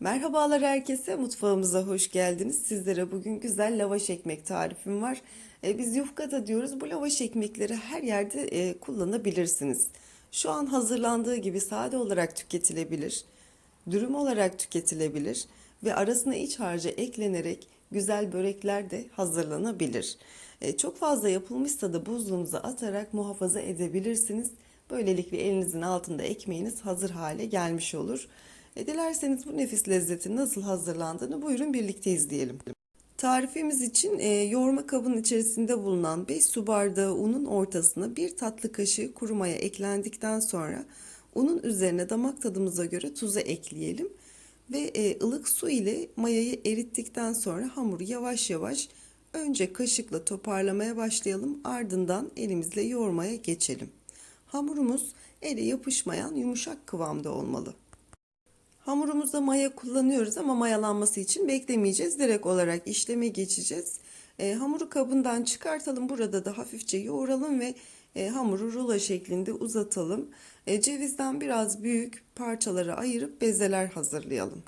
Merhabalar herkese, mutfağımıza hoş geldiniz. Sizlere bugün güzel lavaş ekmek tarifim var. E, biz yufkada diyoruz, bu lavaş ekmekleri her yerde e, kullanabilirsiniz. Şu an hazırlandığı gibi sade olarak tüketilebilir, dürüm olarak tüketilebilir ve arasına iç harcı eklenerek güzel börekler de hazırlanabilir. E, çok fazla yapılmışsa da buzluğunuza atarak muhafaza edebilirsiniz. Böylelikle elinizin altında ekmeğiniz hazır hale gelmiş olur. E, dilerseniz bu nefis lezzetin nasıl hazırlandığını buyurun birlikte izleyelim. Tarifimiz için e, yoğurma kabının içerisinde bulunan 5 su bardağı unun ortasına bir tatlı kaşığı kuru maya eklendikten sonra unun üzerine damak tadımıza göre tuzu ekleyelim ve e, ılık su ile mayayı erittikten sonra hamuru yavaş yavaş önce kaşıkla toparlamaya başlayalım ardından elimizle yoğurmaya geçelim. Hamurumuz ele yapışmayan yumuşak kıvamda olmalı. Hamurumuzda maya kullanıyoruz ama mayalanması için beklemeyeceğiz. Direkt olarak işleme geçeceğiz. E, hamuru kabından çıkartalım. Burada da hafifçe yoğuralım ve e, hamuru rulo şeklinde uzatalım. E, cevizden biraz büyük parçalara ayırıp bezeler hazırlayalım.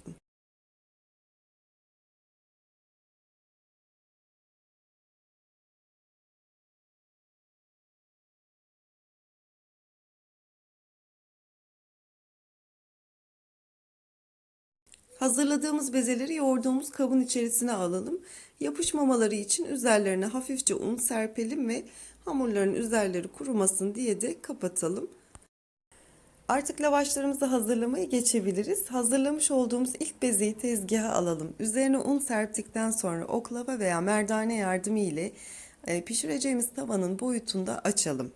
Hazırladığımız bezeleri yoğurduğumuz kabın içerisine alalım. Yapışmamaları için üzerlerine hafifçe un serpelim ve hamurların üzerleri kurumasın diye de kapatalım. Artık lavaşlarımızı hazırlamaya geçebiliriz. Hazırlamış olduğumuz ilk bezeyi tezgaha alalım. Üzerine un serptikten sonra oklava veya merdane yardımı ile e, pişireceğimiz tavanın boyutunda açalım.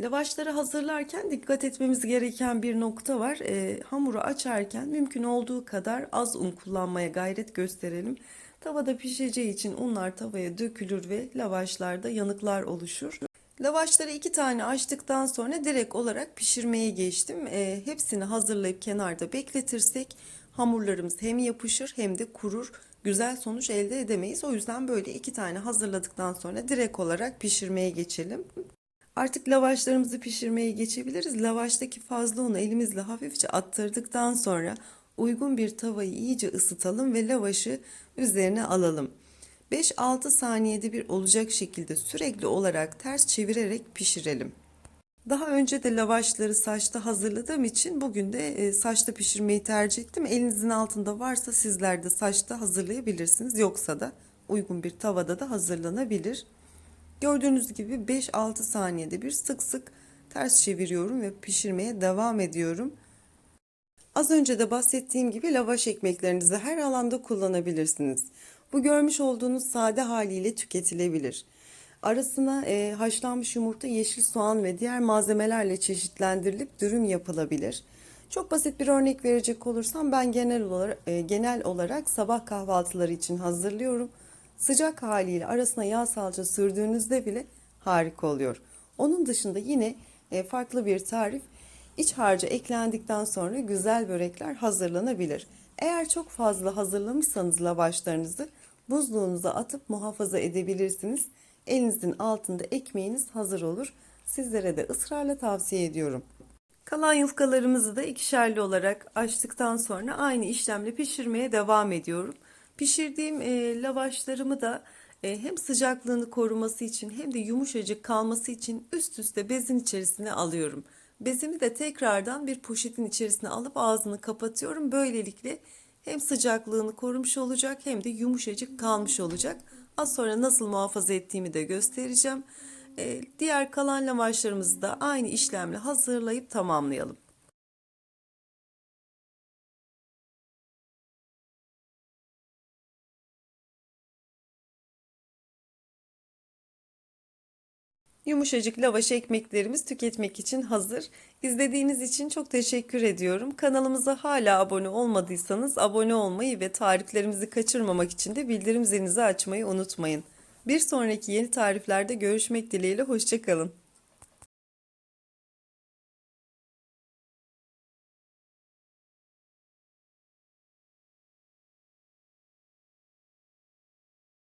Lavaşları hazırlarken dikkat etmemiz gereken bir nokta var. E, hamuru açarken mümkün olduğu kadar az un kullanmaya gayret gösterelim. Tavada pişeceği için unlar tavaya dökülür ve lavaşlarda yanıklar oluşur. Lavaşları iki tane açtıktan sonra direkt olarak pişirmeye geçtim. E, hepsini hazırlayıp kenarda bekletirsek hamurlarımız hem yapışır hem de kurur. Güzel sonuç elde edemeyiz. O yüzden böyle iki tane hazırladıktan sonra direkt olarak pişirmeye geçelim. Artık lavaşlarımızı pişirmeye geçebiliriz. Lavaştaki fazla unu elimizle hafifçe attırdıktan sonra uygun bir tavayı iyice ısıtalım ve lavaşı üzerine alalım. 5-6 saniyede bir olacak şekilde sürekli olarak ters çevirerek pişirelim. Daha önce de lavaşları saçta hazırladığım için bugün de e, saçta pişirmeyi tercih ettim. Elinizin altında varsa sizler de saçta hazırlayabilirsiniz. Yoksa da uygun bir tavada da hazırlanabilir. Gördüğünüz gibi 5-6 saniyede bir sık sık ters çeviriyorum ve pişirmeye devam ediyorum. Az önce de bahsettiğim gibi lavaş ekmeklerinizi her alanda kullanabilirsiniz. Bu görmüş olduğunuz sade haliyle tüketilebilir. Arasına e, haşlanmış yumurta, yeşil soğan ve diğer malzemelerle çeşitlendirilip dürüm yapılabilir. Çok basit bir örnek verecek olursam ben genel olarak, e, genel olarak sabah kahvaltıları için hazırlıyorum. Sıcak haliyle arasına yağ salça sürdüğünüzde bile harika oluyor. Onun dışında yine e, farklı bir tarif iç harcı eklendikten sonra güzel börekler hazırlanabilir. Eğer çok fazla hazırlamışsanız lavaşlarınızı buzluğunuza atıp muhafaza edebilirsiniz. Elinizin altında ekmeğiniz hazır olur. Sizlere de ısrarla tavsiye ediyorum. Kalan yufkalarımızı da ikişerli olarak açtıktan sonra aynı işlemle pişirmeye devam ediyorum. Pişirdiğim e, lavaşlarımı da e, hem sıcaklığını koruması için hem de yumuşacık kalması için üst üste bezin içerisine alıyorum. Bezimi de tekrardan bir poşetin içerisine alıp ağzını kapatıyorum. Böylelikle hem sıcaklığını korumuş olacak hem de yumuşacık kalmış olacak. Az sonra nasıl muhafaza ettiğimi de göstereceğim. E, diğer kalan lavaşlarımızı da aynı işlemle hazırlayıp tamamlayalım. Yumuşacık lavaş ekmeklerimiz tüketmek için hazır. İzlediğiniz için çok teşekkür ediyorum. Kanalımıza hala abone olmadıysanız abone olmayı ve tariflerimizi kaçırmamak için de bildirim zilinizi açmayı unutmayın. Bir sonraki yeni tariflerde görüşmek dileğiyle hoşçakalın.